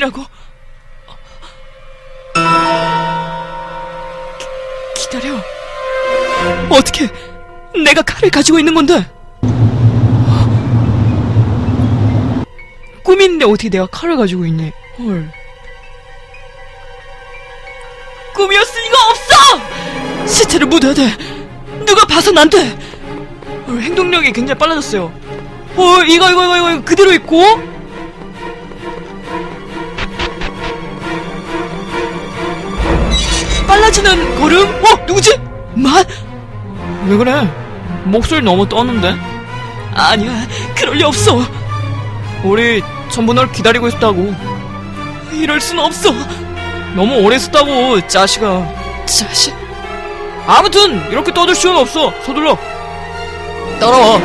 아니라고. 기, 기다려. 어떻게 내가 칼을 가지고 있는 건데? 꿈인데 어떻게 내가 칼을 가지고 있네? 헐. 꿈이었을 리가 없어! 시체를 묻어야 돼. 누가 봐선 안 돼. 어, 행동력이 굉장히 빨라졌어요. 어, 이거, 이거, 이거, 이거, 그대로 있고. 빨라지는 걸음? 어, 누구지? 만? 왜 그래? 목소리 너무 떠는데? 아니야, 그럴 리 없어. 우리 전부 널 기다리고 있다고. 이럴 순 없어. 너무 오래 있었다고, 자식아. 자식? 아무튼 이렇게 떠들 시간 없어. 서둘러. 따라와.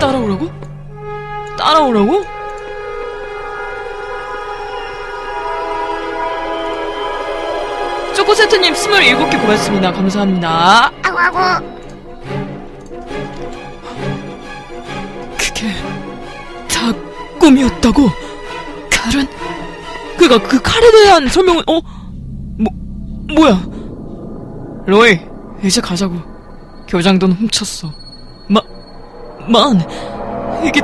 따라오라고? 따라오라고? 초코세트님 27개 고맙습니다. 감사합니다. 그게 다 꿈이었다고? 칼은? 그니까 그 칼에 대한 설명은 어? 뭐 뭐야? 로이 이제 가자고 교장 돈 훔쳤어 마, 만 이게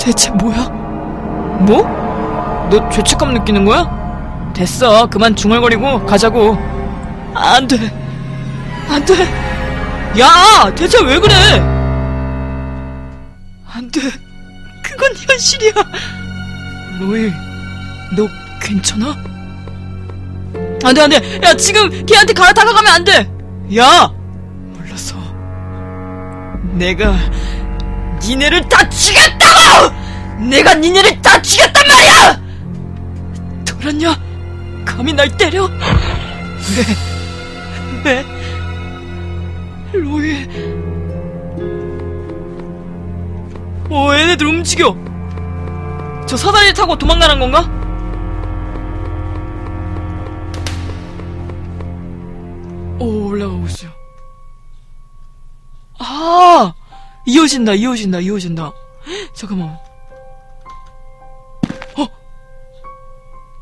대체 뭐야? 뭐? 너 죄책감 느끼는 거야? 됐어 그만 중얼거리고 가자고 안 돼. 안 돼. 야 대체 왜 그래? 안 돼. 그건 현실이야. 로이 너 괜찮아? 안 돼 안 돼. 야 지금 걔한테 가 다가가면 안 돼. 야 몰라서 내가 니네를 다 죽였다고! 내가 니네를 다 죽였단 말이야! 돌았냐? 감히 날 때려? 왜 왜? 로이. 어 얘네들 움직여. 저 사다리 타고 도망가는 건가? 오 올라가고 있어요. 아 이어진다 이어진다 이어진다. 헉, 잠깐만. 어?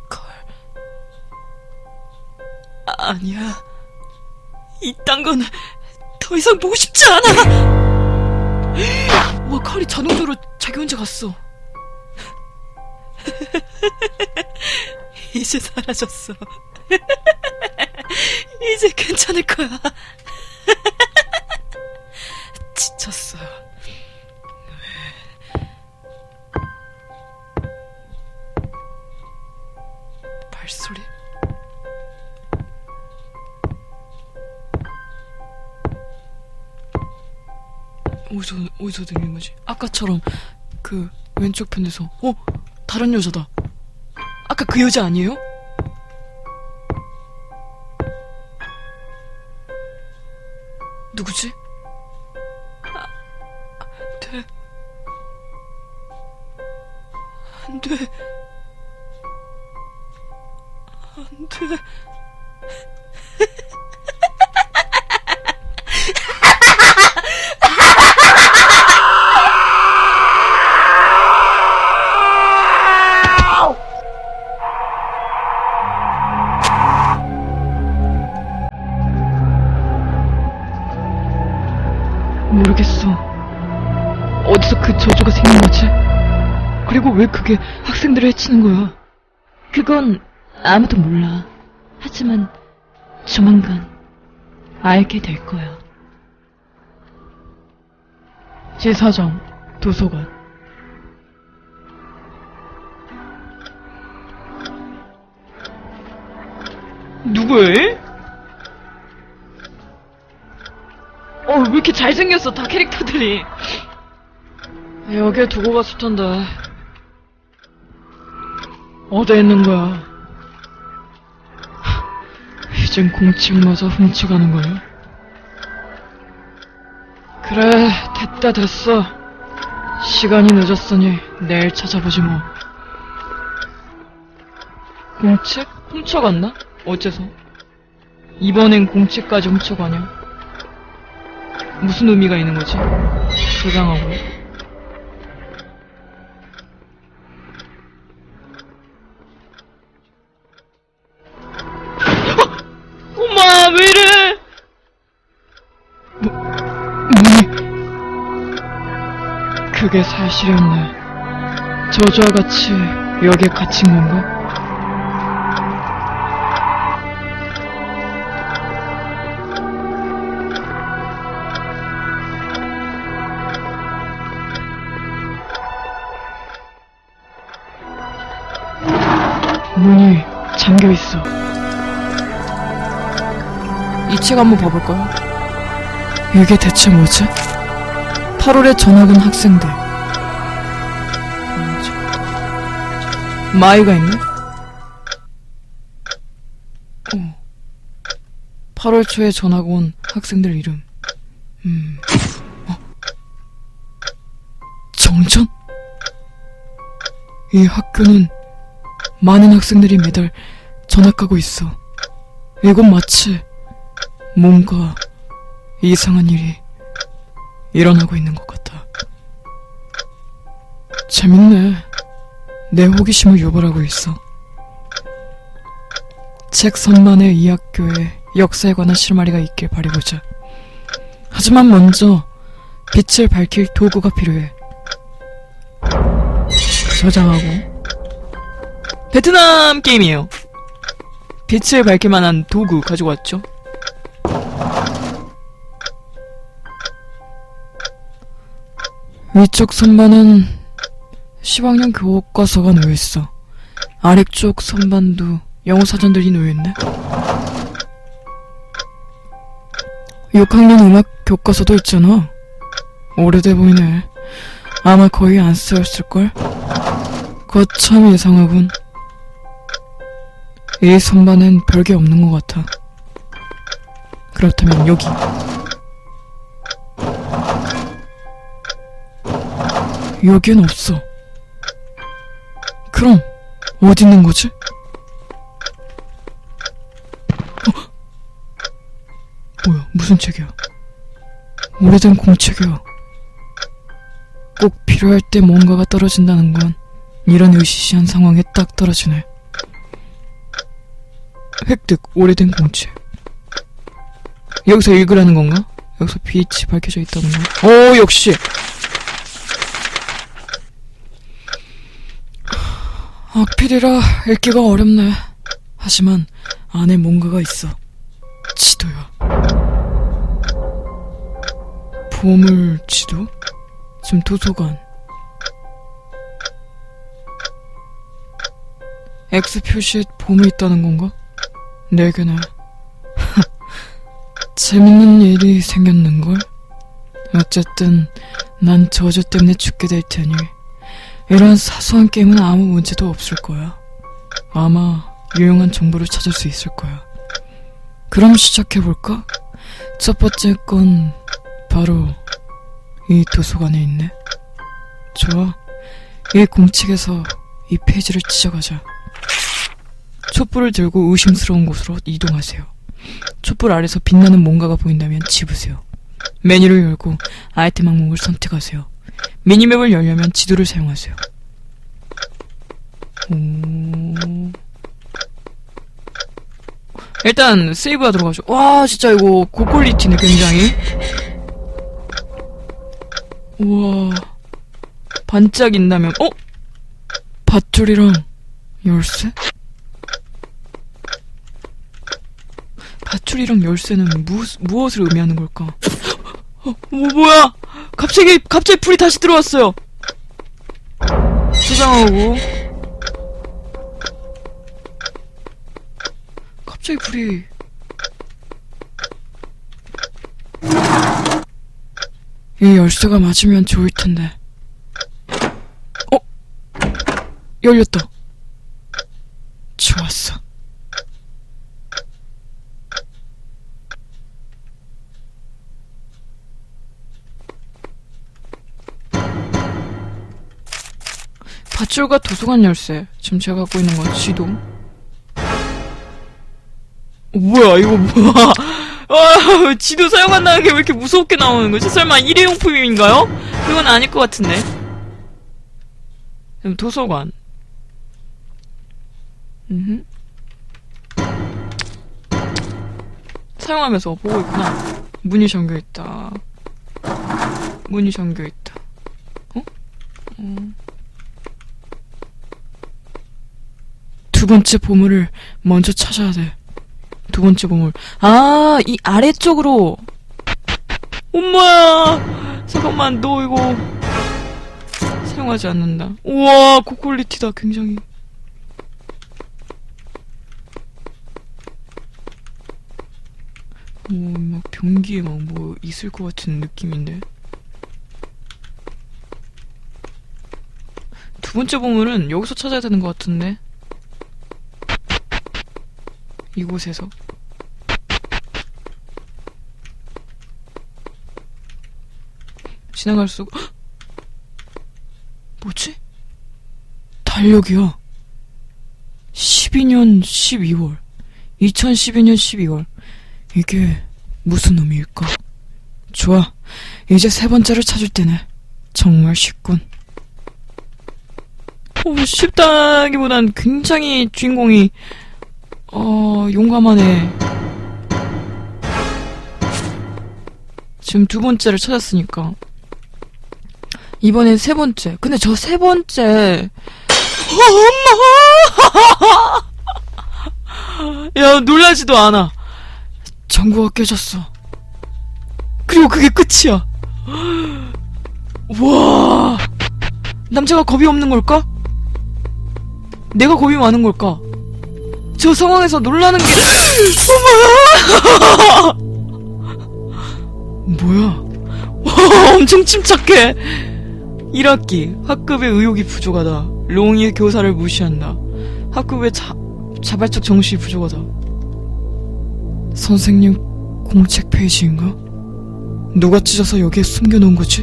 걸. 아니야 이딴 건 더 이상 보고 싶지 않아. 와 칼이 자동적으로 자기 혼자 갔어. 이제 사라졌어. 이제 괜찮을 거야. 지쳤어 발 어디서 어디서 들리는 거지? 아까처럼 그 왼쪽 편에서 어 다른 여자다. 아까 그 여자 아니에요? 누구지? 아, 안 돼. 안 돼. 안 돼. 그리고 왜 그게 학생들을 해치는 거야? 그건 아무도 몰라. 하지만 조만간 알게 될 거야. 제4정 도서관 누구예요? 어, 왜 이렇게 잘생겼어, 다 캐릭터들이. 여기에 두고 갔을 텐데. 어디에 있는 거야? 이젠 공책마저 훔쳐가는 거야? 그래, 됐다 됐어. 시간이 늦었으니 내일 찾아보지 뭐. 공책? 훔쳐갔나? 어째서? 이번엔 공책까지 훔쳐가냐? 무슨 의미가 있는 거지? 조장하고. 그게 사실이었네. 저주와 같이 여기에 갇힌 건가? 문이 잠겨 있어. 이 책 한번 봐볼까요? 이게 대체 뭐지? 8월에 전학 온 학생들. 마이가 있네? 어. 8월 초에 전학 온 학생들 이름. 음. 어. 정전? 이 학교는 많은 학생들이 매달 전학가고 있어. 이건 마치 뭔가 이상한 일이 일어나고 있는 것 같아. 재밌네. 내 호기심을 유발하고 있어. 책 선반에 이 학교의 역사에 관한 실마리가 있길 바라보자. 하지만 먼저 빛을 밝힐 도구가 필요해. 저장하고. 베트남 게임이에요. 빛을 밝힐 만한 도구 가지고 왔죠. 위쪽 선반은 시방령 교과서가 놓여있어. 아래쪽 선반도 영어 사전들이 놓여있네. 6학년 음악 교과서도 있잖아. 오래돼 보이네. 아마 거의 안 쓰였을걸? 거참 이상하군. 이 선반엔 별게 없는 것 같아. 그렇다면 여기. 여긴 없어. 그럼 어디 있는 거지? 어? 뭐야? 무슨 책이야? 오래된 공책이야. 꼭 필요할 때 뭔가가 떨어진다는 건 이런 의시시한 상황에 딱 떨어지네. 획득 오래된 공책. 여기서 읽으라는 건가? 여기서 빛이 밝혀져 있다는 거. 오 역시. 악필이라 읽기가 어렵네. 하지만 안에 뭔가가 있어. 지도야. 보물 지도? 지금 도서관. X 표시에 봄이 있다는 건가? 네 개네. 재밌는 일이 생겼는걸? 어쨌든 난 저주 때문에 죽게 될 테니 이런 사소한 게임은 아무 문제도 없을 거야. 아마 유용한 정보를 찾을 수 있을 거야. 그럼 시작해볼까? 첫 번째 건 바로 이 도서관에 있네. 좋아. 이 공책에서 이 페이지를 찢어가자. 촛불을 들고 의심스러운 곳으로 이동하세요. 촛불 아래서 빛나는 뭔가가 보인다면 집으세요. 메뉴를 열고 아이템 항목을 선택하세요. 미니맵을 열려면 지도를 사용하세요. 오... 일단 세이브 하도록 하죠. 와 진짜 이거 고퀄리티네 굉장히. 우와 반짝인다면 어? 밧줄이랑 열쇠? 밧줄이랑 열쇠는 무, 무엇을 의미하는 걸까? 어, 뭐, 뭐야? 갑자기, 갑자기 불이 다시 들어왔어요. 저장하고. 갑자기 불이. 이 열쇠가 맞으면 좋을 텐데. 어? 열렸다. 좋았어. 밧줄과 도서관 열쇠. 지금 제가 갖고 있는 건 지도. 어, 뭐야, 이거 뭐야. 아, 지도 사용한다는 게 왜 이렇게 무섭게 나오는 거지? 설마 일회용품인가요? 그건 아닐 것 같은데. 도서관. 음 사용하면서 보고 있구나. 문이 잠겨 있다. 문이 잠겨 있다. 어? 어. 두 번째 보물을 먼저 찾아야 돼. 두 번째 보물. 아, 이 아래쪽으로. 엄마야! 잠깐만, 너 이거. 사용하지 않는다. 우와, 고퀄리티다, 굉장히. 오, 막 변기에 막 뭐 있을 것 같은 느낌인데. 두 번째 보물은 여기서 찾아야 되는 것 같은데. 이곳에서. 지나갈 수, 헉! 뭐지? 달력이야. 12년 12월. 2012년 12월. 이게 무슨 의미일까? 좋아. 이제 세 번째를 찾을 때네. 정말 쉽군. 어, 쉽다기보단 굉장히 주인공이, 어, 용감하네. 지금 두 번째를 찾았으니까. 이번엔 세 번째. 근데 저 세 번째. 엄마! 야, 놀라지도 않아. 전구가 깨졌어. 그리고 그게 끝이야. 와. 남자가 겁이 없는 걸까? 내가 겁이 많은 걸까? 저 상황에서 놀라는 게 엄마야! 뭐야? 와, 엄청 침착해. 1학기 학급의 의욕이 부족하다. 롱이 교사를 무시한다. 학급의 자, 자발적 정신이 부족하다. 선생님 공책 페이지인가? 누가 찢어서 여기에 숨겨놓은 거지?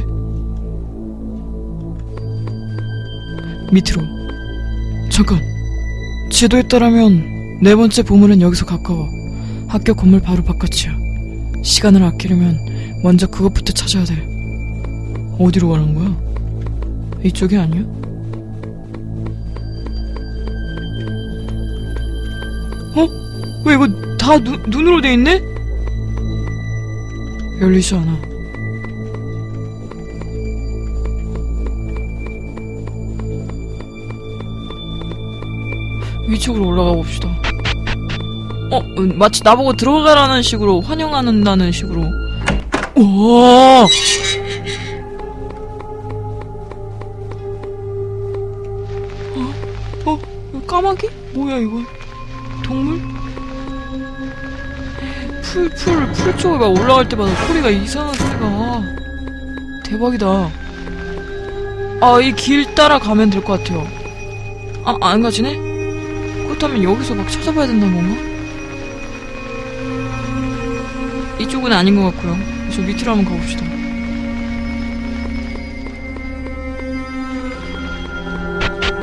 밑으로. 잠깐. 지도에 따르면 네 번째 보물은 여기서 가까워. 학교 건물 바로 바깥이야. 시간을 아끼려면 먼저 그것부터 찾아야 돼. 어디로 가는 거야? 이쪽이 아니야? 어? 왜 이거 다 눈, 눈으로 돼 있네? 열리지 않아. 위쪽으로 올라가 봅시다. 어, 음, 마치 나보고 들어가라는 식으로 환영한다는 식으로. 와! 어? 어? 까마귀? 뭐야 이거? 동물? 풀, 풀, 풀 쪽에 막 올라갈 때마다 소리가 이상한 소리가. 아, 대박이다. 아, 이 길 따라 가면 될 것 같아요. 아, 안 가지네? 그렇다면 여기서 막 찾아봐야 된다는 건가? 쪽은 아닌 것 같고요. 저 밑으로 한번 가봅시다.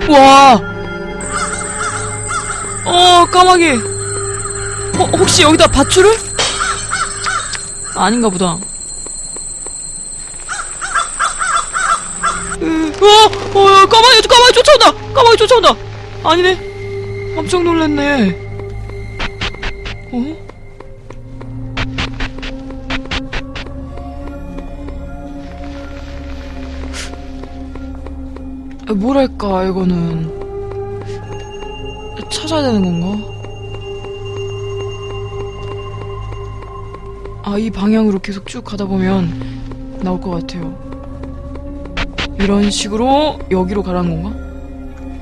와! 어, 까마귀! 어, 혹시 여기다 밧줄을? 아닌가 보다. 으, 어, 어, 까마귀, 까마귀 쫓아온다! 까마귀 쫓아온다! 아니네. 깜짝 놀랐네. 어? 뭐랄까, 이거는. 찾아야 되는 건가? 아, 이 방향으로 계속 쭉 가다 보면 나올 것 같아요. 이런 식으로 여기로 가라는 건가?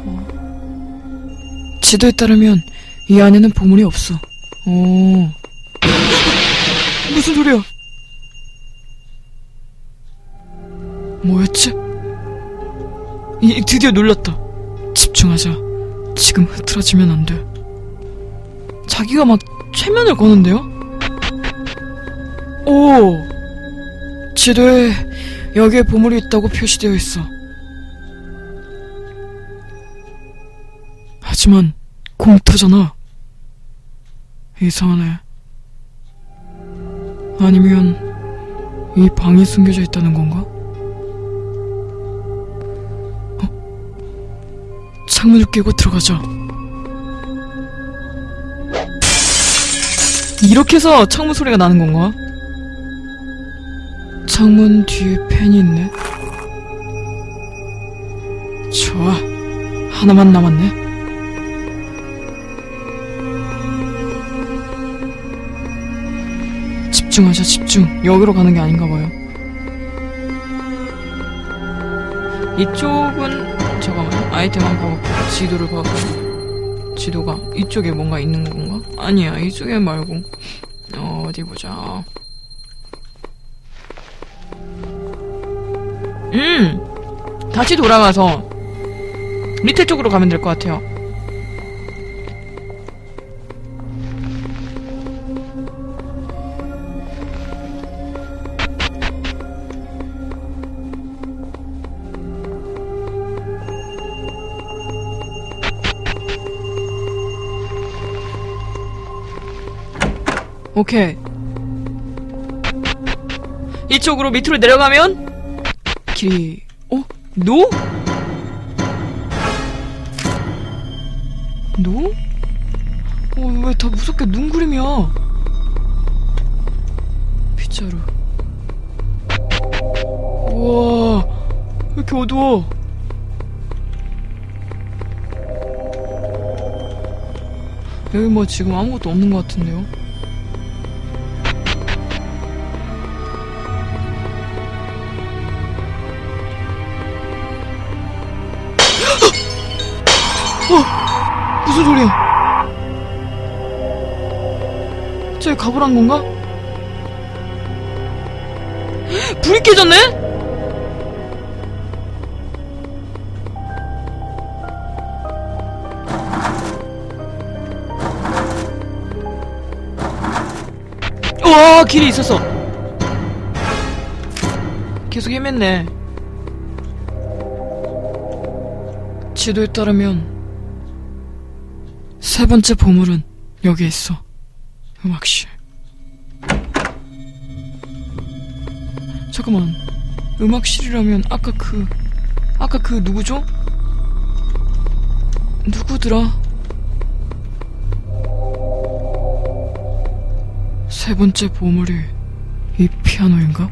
어. 지도에 따르면 이 안에는 보물이 없어. 어. 무슨 소리야? 뭐였지? 이, 드디어 놀랐다. 집중하자. 지금 흐트러지면 안 돼. 자기가 막 최면을 거는데요? 오! 지도에 여기에 보물이 있다고 표시되어 있어. 하지만 공터잖아. 이상하네. 아니면 이 방이 숨겨져 있다는 건가? 창문을 깨고 들어가자. 이렇게 해서 창문 소리가 나는 건가? 창문 뒤에 펜이 있네. 좋아. 하나만 남았네. 집중하자, 집중. 여기로 가는 게 아닌가 봐요. 이쪽은. 아이템 한번 봐볼게. 지도를 봐볼게. 지도가 이쪽에 뭔가 있는 건가? 아니야, 이쪽에 말고. 어, 어디 보자. 음! 다시 돌아가서 밑에 쪽으로 가면 될 것 같아요. 오케이. 이쪽으로 밑으로 내려가면 길이 어? 노? 노? 어, 왜 다 무섭게 눈 그림이야? 빗자루. 우와, 왜 이렇게 어두워? 여기 뭐 지금 아무것도 없는 것 같은데요? 무슨 소리야? 저기 가보란 건가? 불이 깨졌네? 와 길이 있었어 계속 헤맸네 지도에 따르면 세 번째 보물은 여기에 있어. 음악실. 잠깐만. 음악실이라면 아까 그 아까 그 누구죠? 누구더라? 세 번째 보물이 이 피아노인가?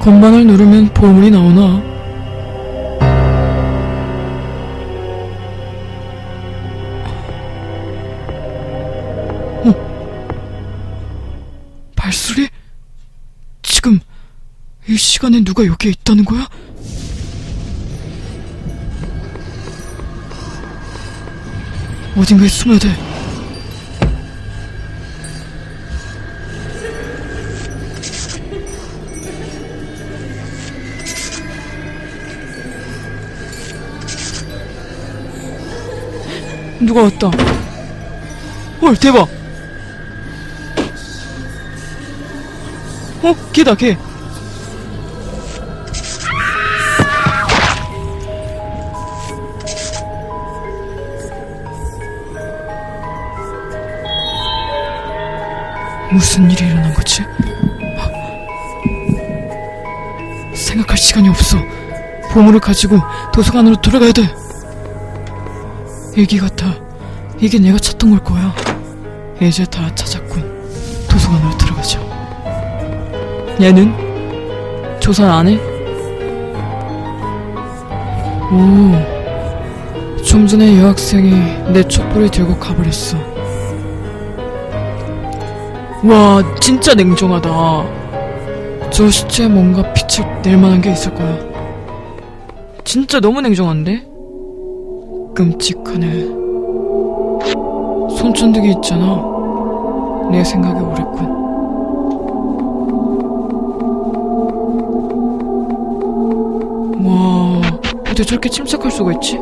건반을 누르면 보물이 나오나? 어? 발소리? 지금 이 시간에 누가 여기에 있다는 거야? 어딘가에 숨어야 돼. 누가 왔다. 헐, 대박! 어? 걔다, 걔. 무슨 일이 일어난 거지? 생각할 시간이 없어. 보물을 가지고 도서관으로 돌아가야 돼. 일기 같아. 이게 내가 찾던 걸 거야. 이제 다 찾았군. 도서관으로 들어가자. 얘는? 조사 안 해? 오. 좀 전에 여학생이 내 촛불을 들고 가버렸어. 와, 진짜 냉정하다. 저 시체에 뭔가 빛을 낼 만한 게 있을 거야. 진짜 너무 냉정한데? 끔찍하네. 손전등이 있잖아. 내 생각에 오랬군. 와, 어떻게 저렇게 침착할 수가 있지?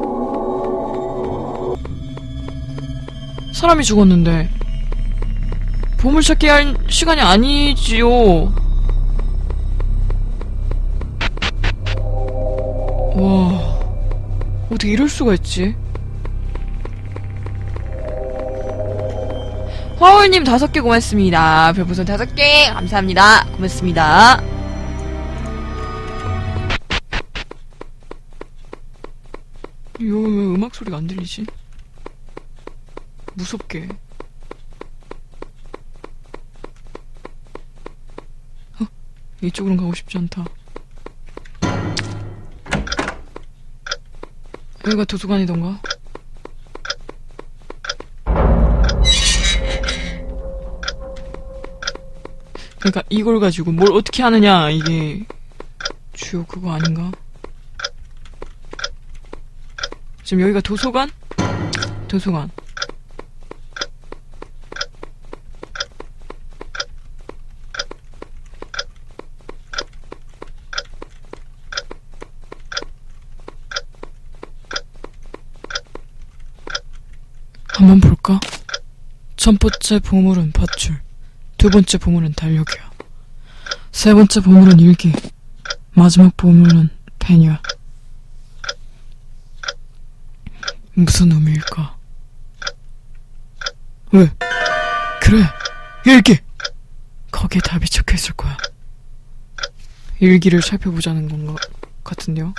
사람이 죽었는데 보물찾기 할 시간이 아니지요. 와, 어떻게 이럴 수가 있지? 화울님 다섯 개 고맙습니다. 별풍선 다섯 개 감사합니다. 고맙습니다. 여기 왜 음악 소리가 안 들리지? 무섭게. 어? 이쪽으로는 가고 싶지 않다. 여기가 도서관이던가? 그러니까 이걸 가지고 뭘 어떻게 하느냐 이게 주요 그거 아닌가? 지금 여기가 도서관? 도서관. 한번 볼까? 첫 번째 보물은 밧줄, 두 번째 보물은 달력이야. 세 번째 보물은 일기, 마지막 보물은 펜이야. 무슨 의미일까? 왜? 그래, 일기! 거기에 답이 적혀 있을 거야. 일기를 살펴보자는 건가 같은데요?